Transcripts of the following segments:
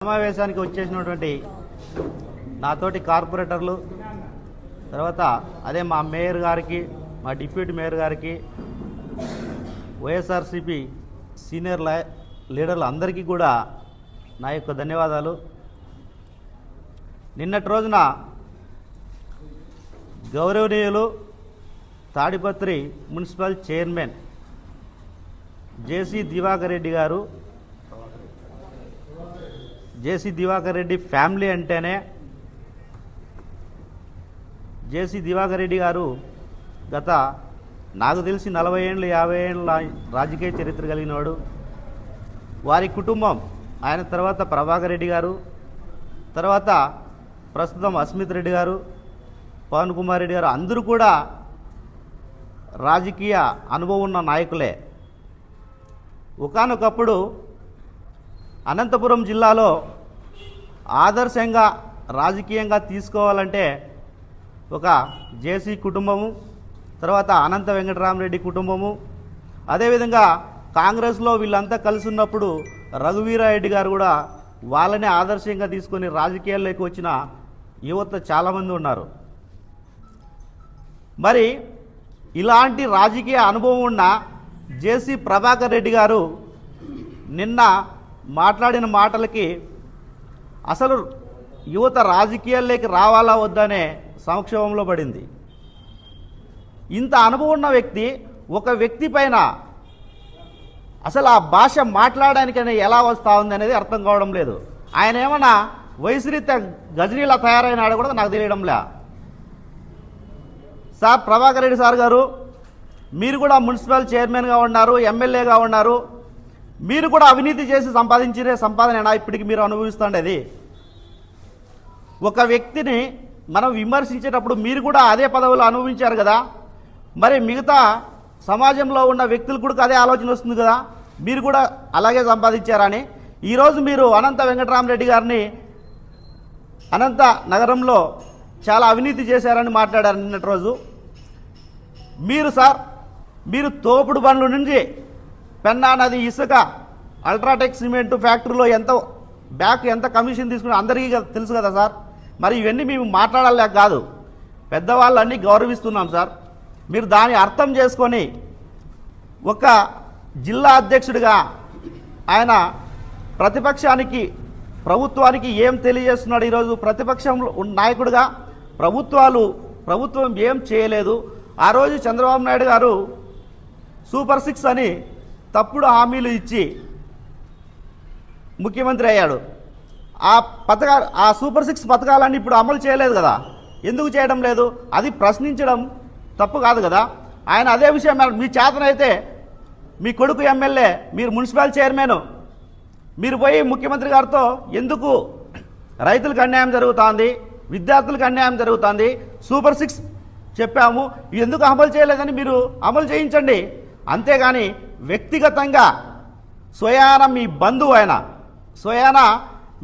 సమావేశానికి వచ్చేసినటువంటి నాతోటి కార్పొరేటర్లు తర్వాత అదే మా మేయర్ గారికి మా డిప్యూటీ మేయర్ గారికి వైఎస్ఆర్సిపి సీనియర్ లై- లీడర్లు అందరికీ కూడా నా యొక్క ధన్యవాదాలు. నిన్నటి రోజున గౌరవనీయులు Tadipatri municipal chairman JC Diwakar Reddy గారు జేసీ దివాకర్ రెడ్డి ఫ్యామిలీ అంటేనే జేసీ దివాకర్ రెడ్డి గారు గత నాకు తెలిసి నలభై ఏళ్ళు యాభై ఏళ్ళ రాజకీయ చరిత్ర కలిగినవాడు. వారి కుటుంబం ఆయన తర్వాత ప్రభాకర్ రెడ్డి గారు తర్వాత ప్రస్తుతం అస్మిత్ రెడ్డి గారు పవన్ కుమార్ రెడ్డి గారు అందరూ కూడా రాజకీయ అనుభవం ఉన్న నాయకులే. ఒకానొకప్పుడు అనంతపురం జిల్లాలో ఆదర్శంగా రాజకీయంగా తీసుకోవాలంటే ఒక జేసీ కుటుంబము తర్వాత అనంత వెంకటరామరెడ్డి కుటుంబము. అదేవిధంగా కాంగ్రెస్లో వీళ్ళంతా కలిసి ఉన్నప్పుడు రఘువీరారెడ్డి గారు కూడా వాళ్ళనే ఆదర్శంగా తీసుకొని రాజకీయాల్లోకి వచ్చిన యువత చాలామంది ఉన్నారు. మరి ఇలాంటి రాజకీయ అనుభవం ఉన్న జేసీ ప్రభాకర్ రెడ్డి గారు నిన్న మాట్లాడిన మాటలకి అసలు యువత రాజకీయాల్లోకి రావాలా వద్దనే సంక్షోభంలో పడింది. ఇంత అనుభవం ఉన్న వ్యక్తి ఒక వ్యక్తి పైన అసలు ఆ భాష మాట్లాడడానికనే ఎలా వస్తూ ఉంది అనేది అర్థం కావడం లేదు. ఆయన ఏమన్నా వయసురీత్యా గజనీలా తయారైనాడు కూడా నాకు తెలియడంలే సార్ ప్రభాకర్ రెడ్డి సార్ గారు మీరు కూడా మున్సిపల్ చైర్మన్గా ఉన్నారు ఎమ్మెల్యేగా ఉన్నారు. మీరు కూడా అవినీతి చేసి సంపాదించే సంపాదన ఇప్పటికి మీరు అనుభవిస్తుండేది. ఒక వ్యక్తిని మనం విమర్శించేటప్పుడు మీరు కూడా అదే పదవులు అనుభవించారు కదా? మరి మిగతా సమాజంలో ఉన్న వ్యక్తులు కూడా అదే ఆలోచన వస్తుంది కదా? మీరు కూడా అలాగే సంపాదించారని. ఈరోజు మీరు అనంత వెంకటరామరెడ్డి గారిని అనంత నగరంలో చాలా అవినీతి చేశారని మాట్లాడారు నిన్నటి రోజు. మీరు సార్ మీరు తోపుడు బండ్ల నుంచి పెన్నా నది ఇసుక అల్ట్రాటెక్ సిమెంట్ ఫ్యాక్టరీలో ఎంత బ్యాక్ ఎంత కమిషన్ తీసుకుని అందరికీ తెలుసు కదా సార్. మరి ఇవన్నీ మేము మాట్లాడలేక కాదు. పెద్దవాళ్ళన్నీ గౌరవిస్తున్నాం సార్. మీరు దాని అర్థం చేసుకొని ఒక జిల్లా అధ్యక్షుడిగా ఆయన ప్రతిపక్షానికి ప్రభుత్వానికి ఏం తెలియజేస్తున్నాడు ఈరోజు? ప్రతిపక్షంలో నాయకుడిగా ప్రభుత్వాలు ప్రభుత్వం ఏం చేయలేదు. ఆ రోజు చంద్రబాబు నాయుడు గారు సూపర్ సిక్స్ అని తప్పుడు హామీలు ఇచ్చి ముఖ్యమంత్రి అయ్యాడు. ఆ పథకాలు ఆ సూపర్ సిక్స్ పథకాలన్నీ ఇప్పుడు అమలు చేయలేదు కదా. ఎందుకు చేయడం లేదు? అది ప్రశ్నించడం తప్పు కాదు కదా. ఆయన అదే విషయం మీ చేతనైతే మీ కొడుకు ఎమ్మెల్యే మీరు మున్సిపల్ చైర్మన్ మీరు పోయి ముఖ్యమంత్రి గారితో ఎందుకు రైతులకు అన్యాయం జరుగుతోంది విద్యార్థులకు అన్యాయం జరుగుతోంది సూపర్ సిక్స్ చెప్పాము ఎందుకు అమలు చేయలేదని మీరు అమలు చేయించండి. అంతేగాని వ్యక్తిగతంగా స్వయాన మీ బంధువు ఆయన స్వయాన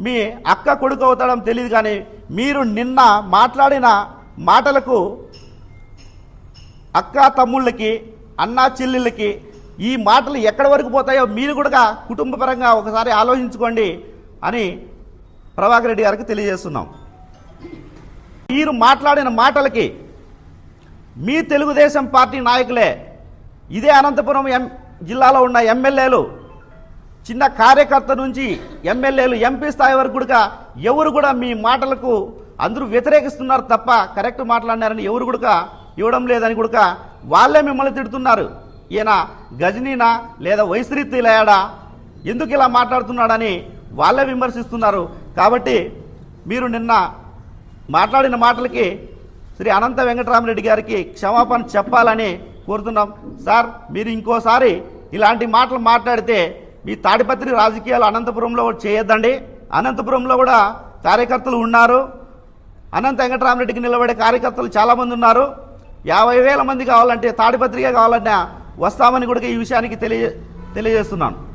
మీ అక్క కొడుకు అవుతాడని తెలియదు కానీ మీరు నిన్న మాట్లాడిన మాటలకు అక్క తమ్ముళ్ళకి అన్నా చెల్లెళ్ళకి ఈ మాటలు ఎక్కడి వరకు పోతాయో మీరు కూడా కుటుంబపరంగా ఒకసారి ఆలోచించుకోండి అని ప్రభాకర్ రెడ్డి గారికి తెలియజేస్తున్నాం. మీరు మాట్లాడిన మాటలకి మీ తెలుగుదేశం పార్టీ నాయకులే ఇదే అనంతపురం ఎం జిల్లాలో ఉన్న ఎమ్మెల్యేలు చిన్న కార్యకర్త నుంచి ఎమ్మెల్యేలు ఎంపీ స్థాయి వరకు కూడా ఎవరు కూడా మీ మాటలకు అందరూ వ్యతిరేకిస్తున్నారు తప్ప కరెక్ట్ మాట్లాడినారని ఎవరు కూడా ఇవ్వడం లేదని కూడా వాళ్ళే మిమ్మల్ని తిడుతున్నారు. ఈయన గజనీనా లేదా వైశ్రీతిలయాడా ఎందుకు ఇలా మాట్లాడుతున్నాడని వాళ్ళే విమర్శిస్తున్నారు. కాబట్టి మీరు నిన్న మాట్లాడిన మాటలకి శ్రీ అనంత వెంకటరామరెడ్డి గారికి క్షమాపణ చెప్పాలని కోరుతున్నాం. సార్ మీరు ఇంకోసారి ఇలాంటి మాటలు మాట్లాడితే మీ తాడిపత్రి రాజకీయాలు అనంతపురంలో చేయొద్దండి. అనంతపురంలో కూడా కార్యకర్తలు ఉన్నారు. అనంత వెంకటరామరెడ్డికి నిలబడే కార్యకర్తలు చాలామంది ఉన్నారు. యాభై వేల మంది కావాలంటే తాడిపత్రిగా కావాలన్నా వస్తామని కూడా ఈ విషయానికి తెలియ తెలియజేస్తున్నాను.